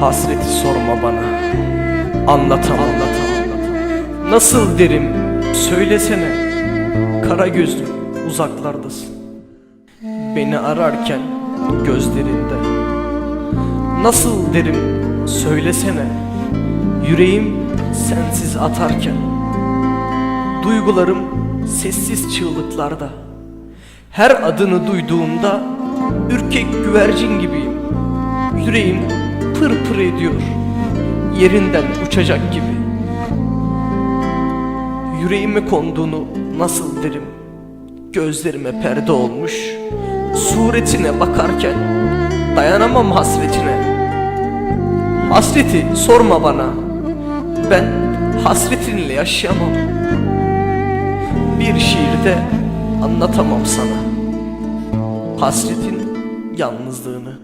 Hasreti sorma bana. Anlatamam. Anlatamam. Nasıl derim? Söylesene. Kara gözlüm uzaklardasın. Beni ararken gözlerinde. Nasıl derim? Söylesene. Yüreğim sensiz atarken. Duygularım sessiz çığlıklarda. Her adını duyduğumda Ürkek güvercin gibiyim. Yüreğim pır pır ediyor. Yerinden uçacak gibi. Yüreğime konduğunu nasıl derim? Gözlerime perde olmuş. Suretine bakarken Dayanamam hasretine. Hasreti sorma bana. Ben hasretinle yaşayamam. Bir şiirde anlatamam sana. Hasretin yalnızlığını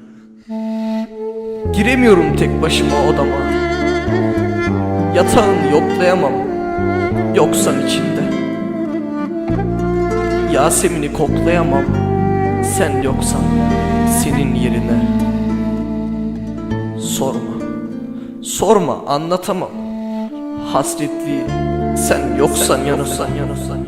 Giremiyorum tek başıma odama. Yatağını yoklayamam Yoksan içinde. Yasemin'i koklayamam Sen yoksan senin yerine. Sorma Sorma anlatamam. Hasretliği sen yoksan yanırsan yanırsan